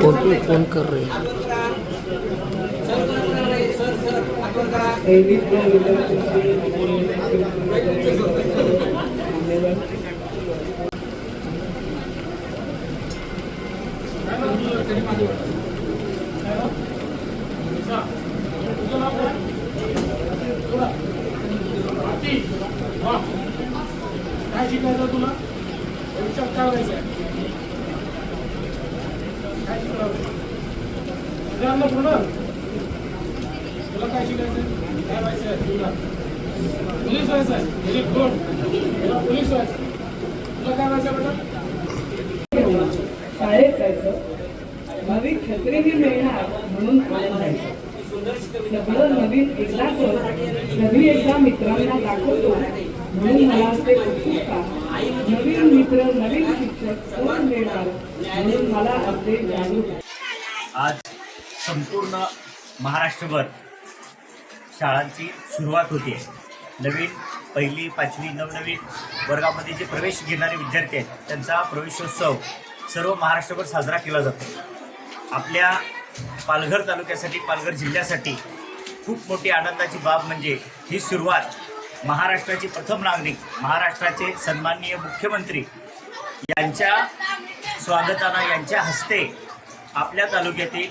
Phone पे phone कर रहे हैं। काय शिकायचं तुला? भविष्यात काय व्हायचं तुला काय शिकायचं काय व्हायचं आहे तुला पोलीस व्हायचं आहे व्हेरी गुड तुला पोलीस व्हायचं तुला काय व्हायचं बेटा शाळेत जायचं. नवी छत्रीही मिळणार म्हणून सगळं नवीन एकदा कर नवी एकदा मित्रांना दाखवतो म्हणून मला ते उत्सुकता नवीन मित्र नवीन शिक्षक कोण मिळणार म्हणून मला असते जागरूक आज संपूर्ण महाराष्ट्रभर शाळांची सुरुवात होते नवीन पहिली पाचवी नवनवीन वर्गामध्ये जे प्रवेश घेणारे विद्यार्थी आहेत त्यांचा प्रवेशोत्सव सर्व महाराष्ट्रभर साजरा केला जातो. आपल्या पालघर तालुक्यासाठी पालघर जिल्ह्यासाठी खूप मोठी आनंदाची बाब म्हणजे ही सुरुवात महाराष्ट्राचे प्रथम नागरिक महाराष्ट्राचे सन्माननीय मुख्यमंत्री यांच्या स्वागताना यांच्या हस्ते आपल्या तालुक्यातील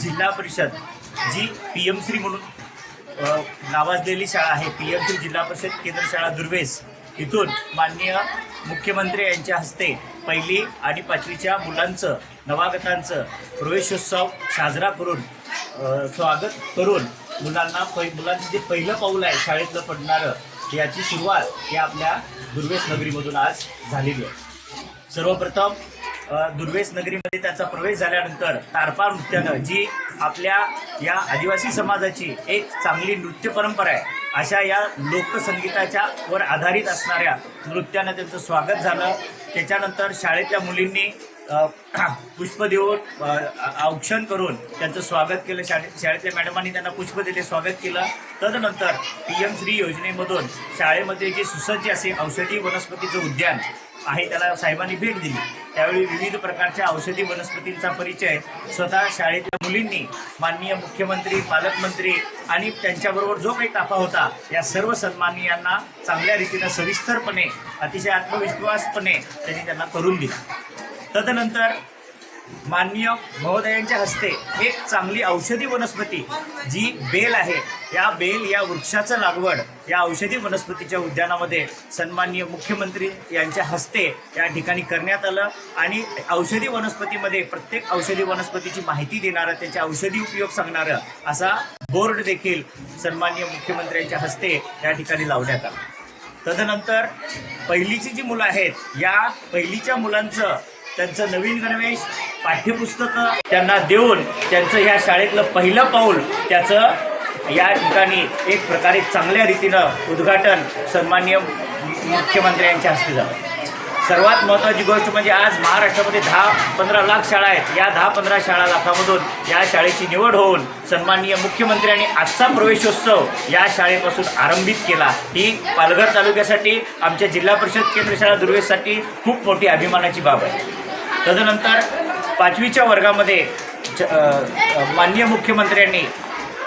जिल्हा परिषद जी पी एम श्री म्हणून नावाजलेली शाळा आहे पी एम श्री जिल्हा परिषद केंद्र शाळा दुर्वेस इथून माननीय मुख्यमंत्री यांच्या हस्ते पहिली आणि पाचवीच्या मुलांचं नवागतांचं प्रवेशोत्सव साजरा करून स्वागत करून मुलांना पै मुलांचं जे पहिलं पाऊल आहे शाळेतलं पडणारं याची सुरुवात ही आपल्या दुर्वेस नगरीमधून आज झालेली आहे. सर्वप्रथम दुर्वेस नगरीमध्ये त्याचा प्रवेश झाल्यानंतर तारपा नृत्यानं जी आपल्या या आदिवासी समाजाची एक चांगली नृत्य परंपरा आहे अशा या लोकसंगीताच्या वर आधारित असणाऱ्या नृत्यानं त्यांचं स्वागत झालं. त्याच्यानंतर शाळेतल्या मुलींनी पुष्प देऊन औक्षण करून त्यांचं स्वागत केलं शाळेत शाळेतल्या मॅडमांनी त्यांना पुष्प दिले स्वागत केलं. तदनंतर पी एम श्री योजनेमधून शाळेमध्ये जे सुसज्ज असे औषधी वनस्पतीचं उद्यान आहे त्याला साहेबांनी भेट दिली. त्यावेळी विविध प्रकारच्या औषधी वनस्पतींचा परिचय स्वतः शाळेतल्या मुलींनी माननीय मुख्यमंत्री पालकमंत्री आणि त्यांच्याबरोबर जो काही ताफा होता या सर्व सन्माननीयांना चांगल्या रीतीनं सविस्तरपणे अतिशय आत्मविश्वासपणे त्यांनी त्यांना करून दिला. तदनंतर माननीय महोदयांच्या हस्ते एक चांगली औषधी वनस्पती जी बेल आहे या बेल या वृक्षाचं लागवड या औषधी वनस्पतीच्या उद्यानामध्ये सन्माननीय मुख्यमंत्री यांच्या हस्ते या ठिकाणी करण्यात आलं आणि औषधी वनस्पतीमध्ये प्रत्येक औषधी वनस्पतीची माहिती देणारं त्याचे औषधी उपयोग सांगणारं असा बोर्ड देखील सन्माननीय मुख्यमंत्र्यांच्या हस्ते या ठिकाणी लावण्यात आला. तदनंतर पहिलीची जी मुलं आहेत या पहिलीच्या मुलांचं त्यांचं नवीन गणवेश पाठ्यपुस्तकं त्यांना देऊन त्यांचं ह्या शाळेतलं पहिलं पाऊल त्याचं या ठिकाणी एक प्रकारे चांगल्या रीतीनं उद्घाटन सन्माननीय मुख्यमंत्र्यांच्या हस्ते झालं. सर्वात महत्त्वाची गोष्ट म्हणजे आज महाराष्ट्रामध्ये दहा पंधरा लाख शाळा आहेत. या दहा पंधरा शाळा लाखामधून या शाळेची निवड होऊन सन्माननीय मुख्यमंत्र्यांनी आजचा प्रवेशोत्सव या शाळेपासून आरंभित केला. ही पालघर तालुक्यासाठी आमच्या जिल्हा परिषद केंद्र शाळा दुर्वेशसाठी खूप मोठी अभिमानाची बाब आहे. तदनंतर पाचवीच्या वर्गामध्ये माननीय मुख्यमंत्र्यांनी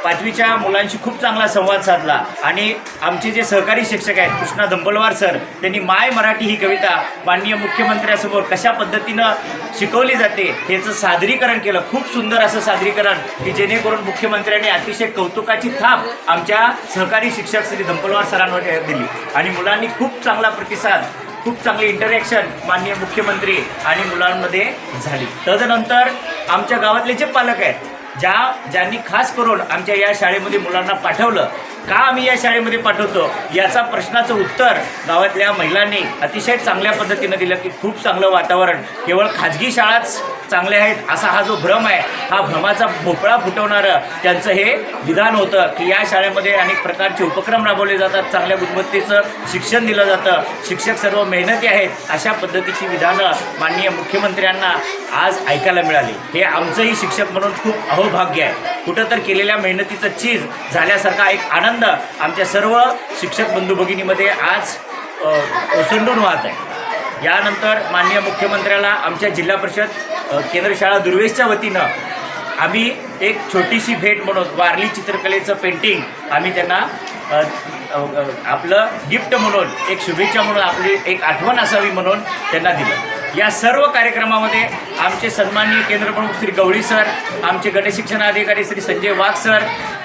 पाचवीच्या मुलांशी खूप चांगला संवाद साधला. आणि आमचे जे सहकारी शिक्षक आहेत कृष्णा दंबलवार सर त्यांनी माय मराठी ही कविता माननीय मुख्यमंत्र्यासमोर कशा पद्धतीनं शिकवली जाते याचं सादरीकरण केलं. खूप सुंदर असं सादरीकरण की जेणेकरून मुख्यमंत्र्यांनी अतिशय कौतुकाची थाप आमच्या सहकारी शिक्षक श्री दंपलवार सरांवर दिली. आणि मुलांनी खूप चांगला प्रतिसाद खूप चांगली इंटरॅक्शन माननीय मुख्यमंत्री आणि मुलांमध्ये झाली. तदनंतर आमच्या गावातले जे पालक आहेत ज्या ज्यांनी खास करून आमच्या या शाळेमध्ये मुलांना पाठवलं का आम्ही या शाळेमध्ये पाठवतो याचा प्रश्नाचं उत्तर गावातल्या महिलांनी अतिशय चांगल्या पद्धतीनं दिलं की खूप चांगलं वातावरण. केवळ खाजगी शाळाच चांगले आहेत. असा हा जो भ्रम आहे हा भ्रमाचा भोपळा फुटवणारं त्यांचं हे विधान होतं की या शाळेमध्ये अनेक प्रकारचे उपक्रम राबवले जातात. चांगल्या गुणवत्तेचं शिक्षण दिलं जातं. शिक्षक सर्व मेहनती आहेत. अशा पद्धतीची विधानं माननीय मुख्यमंत्र्यांना आज ऐकायला मिळाली. हे आमचंही शिक्षक म्हणून खूप अहोभाग्य आहे. कुठं तर केलेल्या मेहनतीचं चीज झाल्यासारखा एक आनंद आमच्या सर्व शिक्षक बंधू भगिनीमध्ये आज ओसंडून वाहत आहे. यानंतर माननीय मुख्यमंत्र्याला आमच्या जिल्हा परिषद केंद्र शाळा दुर्वेशच्या वतीनं आम्ही एक छोटीशी भेट म्हणून वारली चित्रकलेचं पेंटिंग आम्ही त्यांना आपलं गिफ्ट म्हणून एक शुभेच्छा म्हणून आपली एक आठवण असावी म्हणून त्यांना दिलं. या सर्व कार्यक्रमामध्ये आमचे सन्माननीय केंद्रप्रमुख श्री गवळी सर आमचे गटशिक्षण अधिकारी Shri Sanjay Wagh sir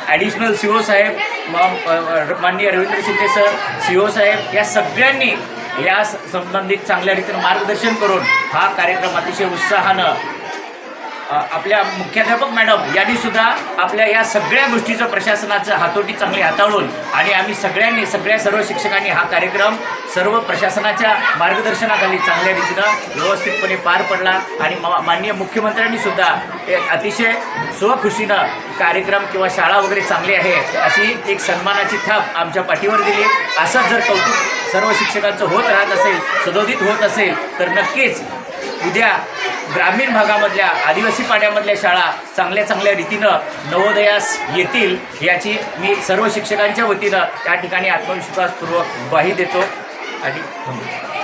additional C O साहेब म- माननीय Ravindra Shinde sir C O साहेब या सगळ्यांनी या स- संबंधित चांगल्या रीतीनं मार्गदर्शन करून हा कार्यक्रम अतिशय उत्साहानं आपल्या मुख्याध्यापक मॅडम यांनी सुद्धा आपल्या या सगळ्या गोष्टीचं प्रशासनाचं हातोटी चांगली हाताळून आणि आम्ही सगळ्यांनी सगळ्या सर्व शिक्षकांनी हा कार्यक्रम सर्व प्रशासनाच्या मार्गदर्शनाखाली चांगल्या रीतीनं व्यवस्थितपणे पार पडला आणि मा- माननीय मुख्यमंत्र्यांनी सुद्धा एक अतिशय स्वखुशीनं कार्यक्रम किंवा शाळा वगैरे चांगली आहे अशी एक सन्मानाची थाप आमच्या पाठीवर दिली. असंच जर कौतुक सर्व शिक्षकांचं होत राहत असेल सदोदित होत असेल तर नक्कीच उद्या ग्रामीण भागामधल्या आदिवासी पाड्यामधल्या शाळा चांगल्या चांगल्या रीतीनं नवोदयास येतील याची मी सर्व शिक्षकांच्या वतीनं त्या ठिकाणी आत्मविश्वासपूर्वक ग्वाही देतो. आणि धन्यवाद